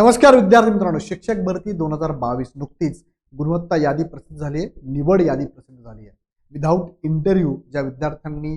नमस्कार विद्यार्थी मित्रांनो. शिक्षक भरती दोन हजार बावीस नुकतीच गुणवत्ता यादी प्रसिद्ध झाली आहे. निवड यादी प्रसिद्ध झाली आहे. विदाऊट इंटरव्ह्यू ज्या विद्यार्थ्यांनी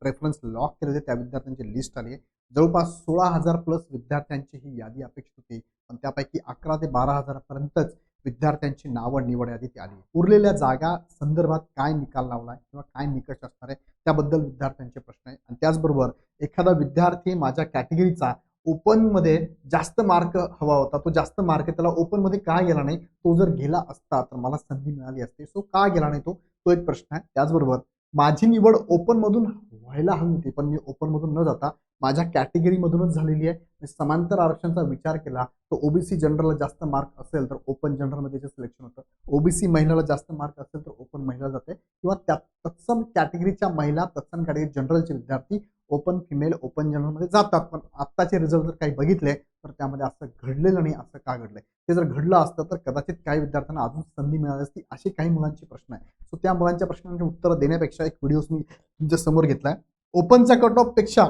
प्रेफरन्स लॉक केले होते त्या विद्यार्थ्यांची लिस्ट आली आहे. जवळपास सोळा हजार प्लस विद्यार्थ्यांची ही यादी अपेक्षित होती. पण त्यापैकी अकरा ते बारा हजारापर्यंतच विद्यार्थ्यांची नावं निवड यादीत आली उरलेल्या जागा संदर्भात काय निकाल लावलाय किंवा काय निकष असणार आहे त्याबद्दल विद्यार्थ्यांचे प्रश्न आहे. आणि त्याचबरोबर एखादा विद्यार्थी माझ्या कॅटेगरीचा ओपनमध्ये जास्त मार्क हवा होता. तो जास्त मार्क त्याला ओपनमध्ये का गेला नाही तो जर गेला असता तर मला संधी मिळाली असते. सो का गेला नाही तो? तो एक प्रश्न आहे. त्याचबरोबर माझी निवड ओपनमधून व्हायला हवी होती पण मी ओपनमधून न जाता माझ्या कॅटेगरीमधूनच झालेली आहे. मी समांतर आरक्षणचा विचार केला तर ओबीसी जनरलला जास्त मार्क असेल तर ओपन जनरलमध्ये जे सिलेक्शन होतं ओबीसी महिलाला जास्त मार्क असेल तर ओपन महिला जाते. किंवा त्या तत्सम कॅटेगरीच्या महिला तत्सम कॅटेगरी जनरलचे विद्यार्थी ओपन फिमेल ओपन जनरलमध्ये जातात. पण आत्ताचे रिझल्ट जर काही बघितले तर त्यामध्ये असं घडलेलं नाही असं का घडलंय? ते जर घडलं असतं तर कदाचित काही विद्यार्थ्यांना अजून संधी मिळाली असती असे काही मुलांचे प्रश्न आहे. सो त्या मुलांच्या प्रश्नांची उत्तरं देण्यापेक्षा एक व्हिडिओ मी तुमच्यासमोर घेतलाय. ओपनच्या कट ऑफपेक्षा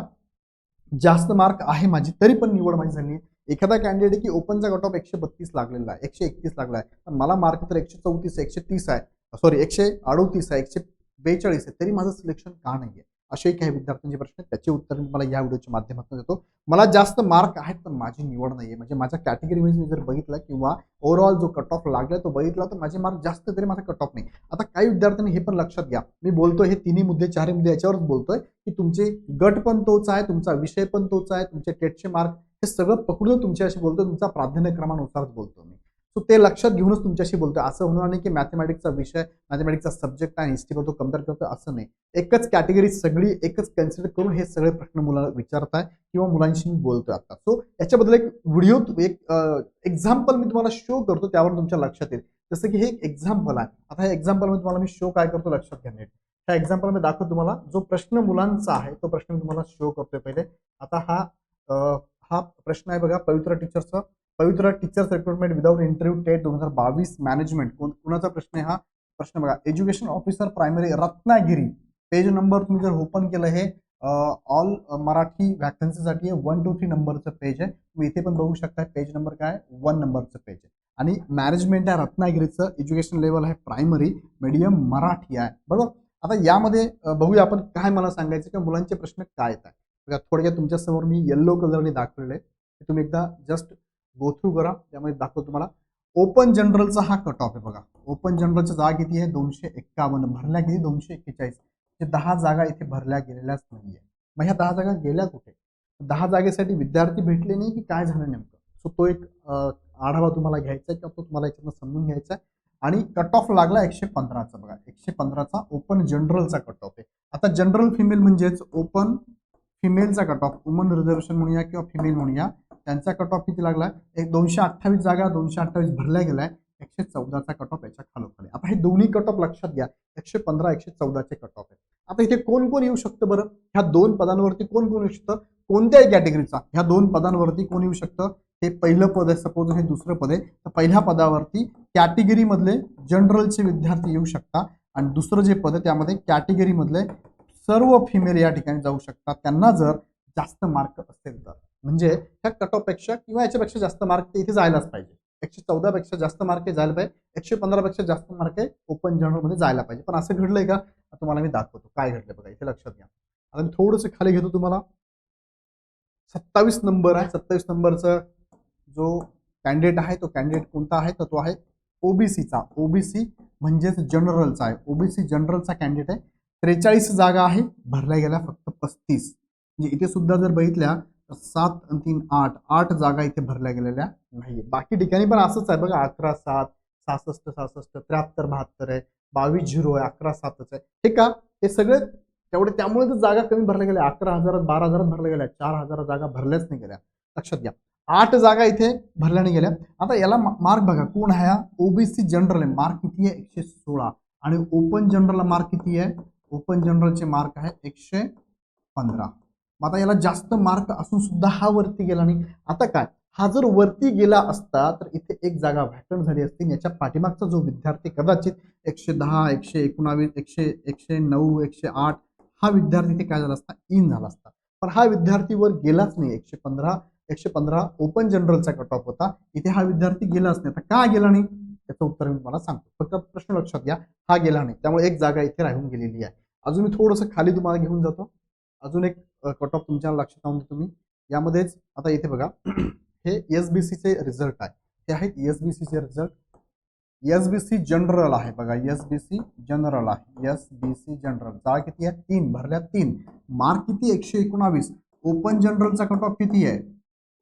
जास्त मार्क आहे माझी तरी पण निवड माझी झाली. एखादा कॅन्डिडेट की ओपनचा कट ऑफ एकशे बत्तीस लागलेला आहे एकशे एकतीस लागला आहे. पण मला मार्क तर एकशे चौतीस एकशे तीस आहे. सॉरी एकशे अडोतीस आहे एकशे बेचाळीस आहे. तरी माझं सिलेक्शन का नाही आहे असेही काही विद्यार्थ्यांचे प्रश्न आहेत. त्याचे उत्तर मी मला या व्हिडिओच्या माध्यमातून देतो. मला जास्त मार्क आहेत पण माझी निवड नाही आहे म्हणजे माझ्या कॅटेगरी मी जर बघितलं किंवा ओव्हरऑल जो कट ऑफ लागला तो बघितला तर माझे मार्क जास्त तरी माझा कट ऑफ नाही. आता काही विद्यार्थ्यांनी हे पण लक्षात घ्या. मी बोलतोय हे तिन्ही मुद्दे चारही मुद्दे याच्यावरच बोलतोय की तुमचे गट पण तोच आहे तुमचा विषय पण तोच आहे तुमचे टेटचे मार्क हे सगळं पकडून तुमच्याशी बोलतोय तुमचा प्राधान्यक्रमानुसारच बोलतो मी. सो ते लक्षात घेऊनच तुमच्याशी बोलतो असं होणार नाही की मॅथमॅटिक्सचा विषय मॅथमॅटिक्सचा सब्जेक्ट आणि हिस्ट्री तो कंपेअर करतो असं नाही. एकच कॅटेगरी सगळी एकच कन्सिडर करून हे सगळे प्रश्न मुलाला विचारताय किंवा मुलांशी मी बोलतोय आता. सो याच्याबद्दल एक व्हिडिओ एक एक्झाम्पल मी तुम्हाला शो करतो त्यावर तुमच्या लक्षात येईल. जसं की हे एक एक्झाम्पल आहे. आता हे एक्झाम्पल मी तुम्हाला मी शो काय करतो लक्षात घ्या त्या ह्या एक्झाम्पल मी दाखवतो तुम्हाला जो प्रश्न मुलांचा आहे तो प्रश्न मी तुम्हाला शो करतोय पहिले. आता हा हा प्रश्न आहे बघा पवित्र टीचरचा पवित्र teachers recruitment without interview TET दोन हजार बावीस मॅनेजमेंट कुणाचा प्रश्न आहे हा? प्रश्न बघा. Education officer primary Ratnagiri. Page number तुम्ही जर ओपन केलं हे ऑल मराठी व्हॅकन्सीसाठी आहे वन टू थ्री नंबरचं पेज आहे. तुम्ही इथे पण बघू शकता पेज नंबर काय? वन नंबरचं पेज आहे. आणि मॅनेजमेंट आहे रत्नागिरीचं एज्युकेशन लेवल आहे प्रायमरी मीडियम मराठी आहे. बरोबर? आता यामध्ये बघूया आपण काय मला सांगायचं किंवा मुलांचे प्रश्न काय येतात बघा थोडक्यात तुमच्यासमोर मी येल्लो कलरने दाखवलेले तुम्ही एकदा जस्ट गो थ्रू करा. त्यामध्ये दाखवतो तुम्हाला. ओपन जनरलचा हा कट ऑफ आहे बघा. ओपन जनरलच्या जागा किती आहे? दोनशे एक्कावन्न. भरल्या किती? दोनशे एक्केचाळीस. ते दहा जागा इथे भरल्या गेलेल्याच नाही आहे मग ह्या दहा जागा गेल्या कुठे? दहा जागेसाठी विद्यार्थी भेटले नाही की काय झालं नेमकं? सो तो एक आढावा तुम्हाला घ्यायचा आहे किंवा तो तुम्हाला याच्यातनं समजून घ्यायचा आहे आणि कट ऑफ लागला एकशे पंधराचा बघा. एकशे पंधराचा ओपन जनरलचा कट ऑफ आहे. आता जनरल फिमेल म्हणजेच ओपन फिमेलचा कट ऑफ वुमन रिझर्वेशन म्हणूया किंवा फिमेल म्हणूया. त्यांचा कट ऑफ किती लागला? एक दोनशे अठ्ठावीस जागा दोनशे अठ्ठावीस भरल्या गेलाय एकशे चौदाचा कट ऑफ याच्या खालोखाली. आता हे दोन्ही कट ऑफ लक्षात घ्या. एकशे पंधरा एकशे चौदाचे कट ऑफ आहे आता इथे कोण कोण येऊ शकतं बरं? ह्या दोन पदांवरती कोण कोण येऊ शकतं? कोणत्याही कॅटेगरीचा ह्या दोन पदांवरती कोण येऊ शकतं? हे पहिलं पद आहे सपोज हे दुसरं पद आहे. तर पहिल्या पदावरती कॅटेगरीमधले जनरलचे विद्यार्थी येऊ शकतात आणि दुसरं जे पद आहे त्यामध्ये कॅटेगरीमधले सर्व फिमेल या ठिकाणी जाऊ शकतात. त्यांना जर जास्त मार्क असेल तर. म्हणजे ह्या कट ऑफपेक्षा किंवा याच्यापेक्षा जास्त मार्क ते इथे जायलाच पाहिजे. एकशे चौदापेक्षा जास्त मार्क जायला पाहिजे. एकशे पंधरापेक्षा जास्त मार्क ओपन जनरलमध्ये जायला पाहिजे. पण असं घडलंय का? आता तुम्हाला मी दाखवतो. काय घडलं बघा इथे लक्षात घ्या. आता मी थोडंसं खाली घेतो तुम्हाला. सत्तावीस नंबर आहे. सत्तावीस नंबरचा जो कॅन्डिडेट आहे तो कॅन्डिडेट कोणता आहे? तर तो आहे ओबीसीचा ओबीसी म्हणजेच जनरलचा आहे. ओबीसी जनरलचा कॅन्डिडेट आहे. त्रेचाळीस जागा आहे. भरल्या गेल्या फक्त पस्तीस. म्हणजे इथे सुद्धा जर बघितल्या तर सात आणि तीन आठ आठ जागा इथे भरल्या गेलेल्या नाहीये बाकी ठिकाणी पण असंच आहे बघा अकरा सात सहासष्ट सहासष्ट त्र्याहत्तर बहात्तर आहे बावीस झिरो आहे अकरा सातच आहे. हे का? हे सगळे तेवढे त्यामुळे तर जागा कमी भरल्या गेल्या. अकरा हजारात बारा हजारात भरल्या गेल्या. चार हजार जागा भरल्याच नाही गेल्या. लक्षात घ्या. आठ जागा इथे भरल्या नाही गेल्या. आता याला मार्क बघा. कोण आहे हा? ओबीसी जनरल आहे. मार्क किती आहे? एकशे सोळा. आणि ओपन जनरलला मार्क किती आहे? ओपन जनरलचे मार्क आहे एकशे पंधरा. मग आता याला जास्त मार्क असून सुद्धा हा वरती गेला नाही. आता काय? हा जर वरती गेला असता तर इथे एक जागा व्हॅकंट झाली असती. याच्या पाठीमागचा जो विद्यार्थी कदाचित एकशे दहा एकशे एकोणावीस एकशे एकशे नऊ एकशे आठ हा विद्यार्थी इथे काय झाला असता? इन झाला असता. पण हा विद्यार्थी वर गेलाच नाही. एकशे पंधरा एकशे पंधरा ओपन जनरलचा कट ऑफ होता. इथे हा विद्यार्थी गेलाच नाही. आता का गेला नाही? त्याचं उत्तर मी तुम्हाला सांगतो. फक्त प्रश्न लक्षात घ्या. हा गेला नाही. त्यामुळे एक जागा इथे राहून गेलेली आहे. अजून मी थोडंसं खाली तुम्हाला घेऊन जातो. अजून एक कट ऑफ तुमच्या लक्षात आणून तुम्ही यामध्येच आता इथे बघा. हे एस बी सीचे रिझल्ट आहे. ते आहेत एस बी सीचे result S B C general आहे बघा. एस बी सी जनरल आहे. एस बी सी जनरल जागा किती आहे? तीन. भरल्या तीन. मार्क किती? एकशे एकोणावीस. ओपन जनरलचा कट ऑफ किती आहे?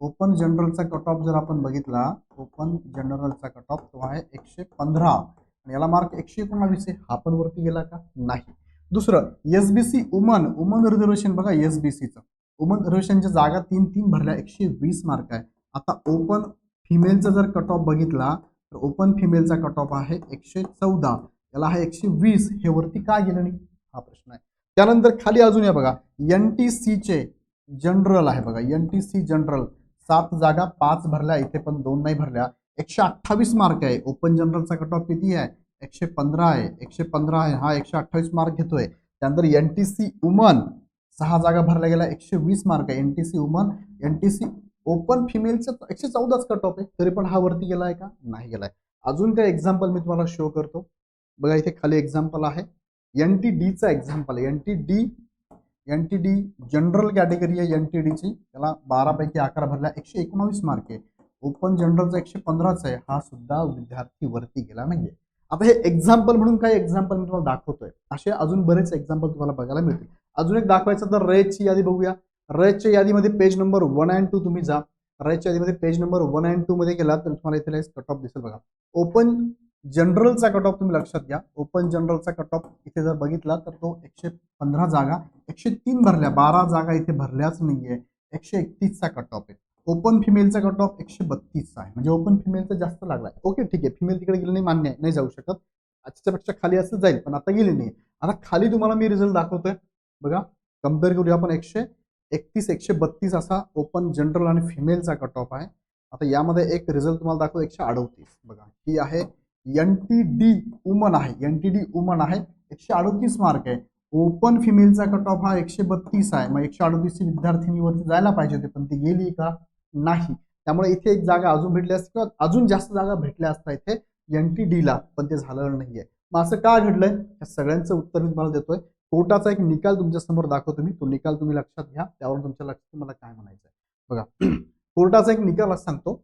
ओपन जनरलचा कट ऑफ जर आपण बघितला ओपन जनरलचा कट ऑफ तो आहे एकशे पंधरा. आणि याला मार्क एकशे एकोणावीस आहे. हा पण वरती गेला का? नाही. दुसरं एस बी सी उमन उमन रिझर्वेशन बघा एस बी सीचं उमन रिझर्वेशनच्या जागा तीन तीन भरल्या एकशे वीस मार्क आहे. आता ओपन फिमेलचा जर कट ऑफ बघितला तर ओपन फिमेलचा कट ऑफ आहे एकशे चौदा. याला आहे एकशे वीस. हे वरती का गेलं नाही? हा प्रश्न आहे. त्यानंतर खाली अजून या बघा. एन टी सीचे जनरल आहे बघा. एन टी सी जनरल सात जागा पाच भरल्या इथे पण दोन नाही भरल्या. एकशे अठ्ठावीस मार्क आहे. ओपन जनरलचा कट ऑफ किती आहे? एकशे पंधरा आहे एकशे पंधरा आहे हा एकशे अठ्ठावीस मार्क घेतोय. त्यानंतर एन टी सी वुमन सहा जागा भरल्या गेल्या एकशे वीस मार्क आहे. N T C women N T C open फिमेलचं एकशे चौदाच कट ऑफ़ आहे. तरी पण हा वरती गेलाय का? नाही गेलाय. अजून काय एक्झाम्पल मी तुम्हाला शो करतो. इथे खाली एक्झाम्पल आहे. एन टी डीचा एक्झाम्पल आहे. N T D N T D general category आहे एन टी डीची त्याला बारापैकी अकरा भरल्या, एकशे एकोणावीस मार्क आहे. ओपन जनरलचा एकशे पंधराच आहे. हा सुद्धा विद्यार्थी वरती गेला नाहीये. आता हे एक्झाम्पल म्हणून काही एक्झाम्पल मी तुम्हाला दाखवतोय. असे अजून बरेच एक्झाम्पल तुम्हाला बघायला मिळतील. अजून एक दाखवायचं तर रेजची यादी बघूया. रेजच्या यादीमध्ये page number one and two तुम्ही जा. रेजच्या यादीमध्ये page number one and two मध्ये गेला तर तुम्हाला इथे कट ऑफ दिसेल बघा. ओपन जनरलचा कट ऑफ तुम्ही लक्षात घ्या. ओपन जनरलचा कट ऑफ इथे जर बघितला तर तो एकशे पंधरा जागा एकशे तीन भरल्या. बारा जागा इथे भरल्याच नाहीये. एकशे एकतीसचा कट ऑफ आहे. ओपन फिमेलचा कट ऑफ एकशे बत्तीस आहे. म्हणजे ओपन फिमेलचा जास्त लागलाय. ओके ठीक आहे. फिमेल तिकडे गेली नाही मान्य आहे. नाही जाऊ शकत. आजच्यापेक्षा खाली असं जाईल पण आता गेली नाही. आता खाली तुम्हाला मी रिझल्ट दाखवतोय. बघा कंपेअर करूया आपण एकशे एकतीस एकशे बत्तीस असा ओपन जनरल आणि फिमेलचा कट ऑफ आहे. आता यामध्ये एक रिझल्ट तुम्हाला दाखवतो एकशे अडोतीस. बघा ही आहे एन टी डी उमन आहे. एन टी डी उमन आहे. एकशे अडोतीस मार्क आहे. ओपन फिमेलचा कट ऑफ हा एकशे बत्तीस आहे. मग एकशे अडोतीसची विद्यार्थिनीवरती जायला पाहिजे होते पण ती गेली का? नाही. त्यामुळे इथे एक जागा अजून भेटली असते किंवा अजून जास्त जागा भेटल्या असता इथे एन टी डीला पण ते झालं नाहीये. मग असं का घडलंय? या सगळ्यांचं उत्तर मी तुम्हाला देतोय. कोर्टाचा एक निकाल तुमच्यासमोर दाखवतो मी. तो निकाल तुम्ही लक्षात घ्या. त्यावरून तुमच्या लक्षात मला काय म्हणायचं आहे. बघा कोर्टाचा एक निकाल असं सांगतो.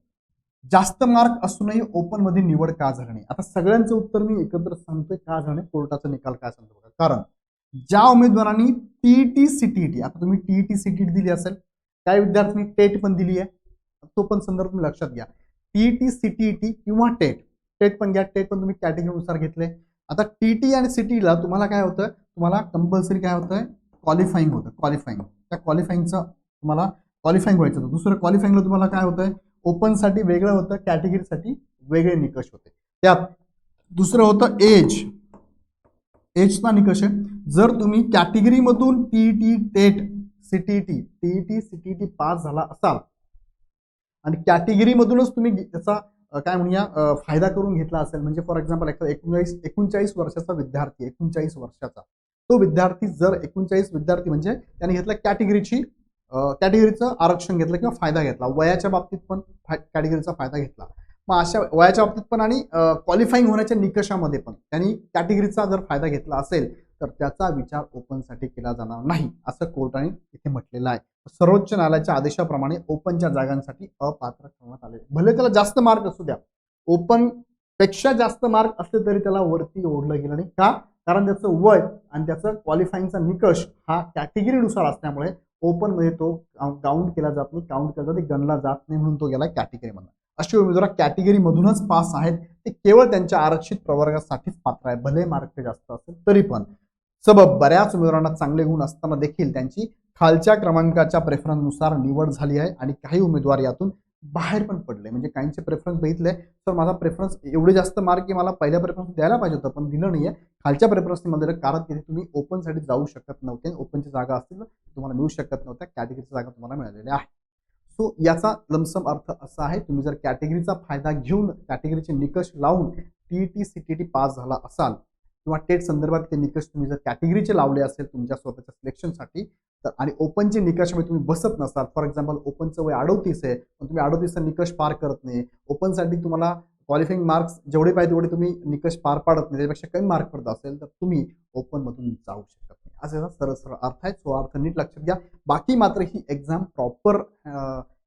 जास्त मार्क असूनही ओपनमध्ये निवड का झाली नाही? आता सगळ्यांचं उत्तर मी एकत्र सांगतोय का झालं नाही कोर्टाचा निकाल काय सांगतो बघा. कारण ज्या उमेदवारांनी टीईटी सीटीईटी आता तुम्ही टीईटी सीटीईटी दिली असेल काही विद्यार्थ्यांनी टेट पण दिली आहे तो पण संदर्भ तुम्ही लक्षात घ्या टीईटी सीटीईटी किंवा टेट टेट पण घ्या टेट पण तुम्ही कॅटेगरीनुसार घेतले आता टीटी आणि सिटीला तुम्हाला काय होतं तुम्हाला कंपल्सरी काय होतं क्वालिफाईंग होतं क्वालिफाईंग त्या क्वालिफाईंगचं तुम्हाला क्वालिफाईंग व्हायचं होतं दुसरं क्वालिफाईंगला तुम्हाला काय होतं ओपनसाठी वेगळं होतं कॅटेगरीसाठी वेगळे निकष होते त्यात दुसरं होतं एज एजचा निकष आहे जर तुम्ही कॅटेगरीमधून TET TET CTET TET CTT pass झाला असाल आणि कॅटेगरीमधूनच तुम्ही त्याचा काय म्हणूया फायदा करून घेतला असेल. म्हणजे फॉर एक्झाम्पल एकोणचाळीस एकोणचाळीस वर्षाचा विद्यार्थी एकोणचाळीस वर्षाचा. तो विद्यार्थी जर एकोणचाळीस विद्यार्थी म्हणजे त्याने घेतला कॅटेगरीची कॅटेगरीचं आरक्षण घेतलं किंवा फायदा घेतला. वयाच्या बाबतीत पण कॅटेगरीचा फायदा घेतला. मग अशा वयाच्या बाबतीत पण आणि क्वालिफाईंग होण्याच्या निकषामध्ये पण त्यांनी कॅटेगरीचा जर फायदा घेतला असेल तर त्याचा विचार ओपनसाठी केला जाणार नाही असं कोर्टाने इथे म्हटलेलं आहे. सर्वोच्च न्यायालयाच्या आदेशाप्रमाणे ओपनच्या जागांसाठी अपात्र ठरवण्यात आले भले त्याला जास्त मार्क असू द्या ओपनपेक्षा जास्त मार्क असले तरी त्याला वरती ओढलं गेलं नाही. का? कारण त्याचं वय आणि त्याचं क्वालिफाईंगचा निकष हा कॅटेगरीनुसार असल्यामुळे ओपनमध्ये तो काउंट केला जात नाही. काउंट केला जात गणला जात नाही म्हणून तो गेला कॅटेगरीमधून अशी उमेदवार कॅटेगरीमधूनच पास आहेत. ते केवळ त्यांच्या आरक्षित प्रवर्गासाठीच पात्र आहे भले मार्क जास्त असेल तरी पण. सबब बऱ्याच उमेदवारांना चांगले गुण असताना देखील त्यांची खालच्या क्रमांकाच्या प्रेफरन्सनुसार निवड झाली आहे आणि काही उमेदवार यातून बाहेर पण पडले. म्हणजे काहींचे प्रेफरन्स बघितले तर माझा प्रेफरन्स एवढे जास्त मार्क की मला पहिल्या प्रेफरन्स द्यायला पाहिजे होतं पण दिलं नाहीये. खालच्या प्रेफरन्सने प्रेफरन्समध्ये कारण तिथे तुम्ही ओपनसाठी जाऊ शकत नव्हते. ओपनची जागा असतील तर तुम्हाला मिळू शकत नव्हत्या. कॅटेगरीच्या जागा तुम्हाला मिळालेल्या आहे. सो याचा लमसम अर्थ असा आहे तुम्ही जर कॅटेगरीचा फायदा घेऊन कॅटेगरीचे निकष लावून T E T C T T pass झाला असाल किंवा टेट संदर्भात ते निकष तुम्ही जर कॅटेगरीचे लावले असेल तुमच्या स्वतःच्या सिलेक्शनसाठी तर आणि ओपनचे निकषामध्ये म्हणजे तुम्ही बसत नसाल फॉर एक्झाम्पल ओपनचं वय अडोतीस आहे पण तुम्ही अडोतीसचा निकष पार करत नाही ओपनसाठी तुम्हाला क्वालिफाईंग मार्क्स जेवढे पाहिजे तेवढे तुम्ही निकष पार पाडत नाही त्यापेक्षा कमी मार्क पडत असेल तर तुम्ही ओपनमधून जाऊ शकत नाही. असं याचा सरळ सरळ अर्थ आहे. तो अर्थ नीट लक्षात घ्या. बाकी मात्र ही एक्झाम प्रॉपर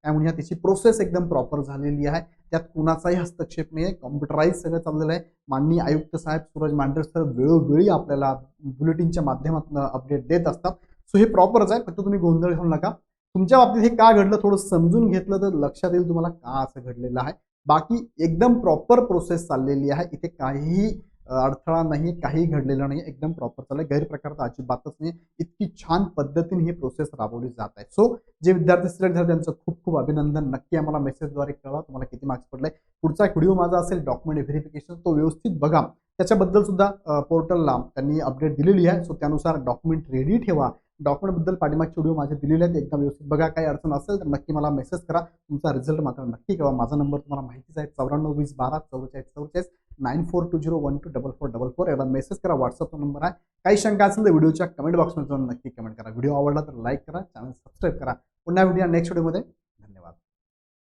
काय म्हणूया त्याची प्रोसेस एकदम प्रॉपर झालेली आहे. त्यात कुणाचाही हस्तक्षेप नाही आहे कॉम्प्युटराईज सगळं चाललेलं आहे. माननीय आयुक्त साहेब सूरज मांढरे सर वेळोवेळी आपल्याला बुलेटिनच्या माध्यमातून अपडेट देत असतात. सो हे प्रॉपरच आहे फक्त तुम्ही गोंधळ घेऊ नका. तुमच्या बाबतीत हे का घडलं थोडं समजून घेतलं तर लक्षात येईल तुम्हाला का असं घडलेलं आहे. बाकी एकदम प्रॉपर प्रोसेस चाललेली आहे. इथे काहीही अडथळा नाही काही घडलेलं नाही एकदम प्रॉपर चाललं गैरप्रकार तर अजिबातच नाही इतकी छान पद्धतीने ही प्रोसेस राबवली जात आहे. सो जे विद्यार्थी सिलेक्ट झाले त्यांचं खूप खूप अभिनंदन. नक्की आम्हाला मेसेजद्वारे कळवा. तुम्हाला किती मार्क्स पडले. पुढचा एक व्हिडिओ माझा असेल डॉक्युमेंट व्हेरिफिकेशन तो व्यवस्थित बघा. त्याच्याबद्दल सुद्धा पोर्टलला त्यांनी अपडेट दिलेली आहे. सो त्यानुसार डॉक्युमेंट रेडी ठेवा. डॉक्युमेंटबद्दल पाठीमागचे व्हिडिओ माझे दिलेले आहेत. एकदम व्यवस्थित बघा. काही अडचण असेल तर नक्की मला मेसेज करा. तुमचा रिझल्ट मात्र नक्की कळवा. माझा नंबर तुम्हाला माहितीच आहे. चौऱ्याण्णव वीस बारा चौवेचाळीस चौवेचाळीस nine four two zero one two double four double four याला मेसेज करा व्हॉट्सअपचा नंबर आहे काही शंका असेल तर व्हिडिओच्या कमेंट बॉक्समध्ये जाऊन नक्की कमेंट करा व्हिडिओ आवडला तर लाईक करा चॅनल सबस्क्राईब करा पुन्हा व्हिडिओ नेक्स्ट व्हिडिओमध्ये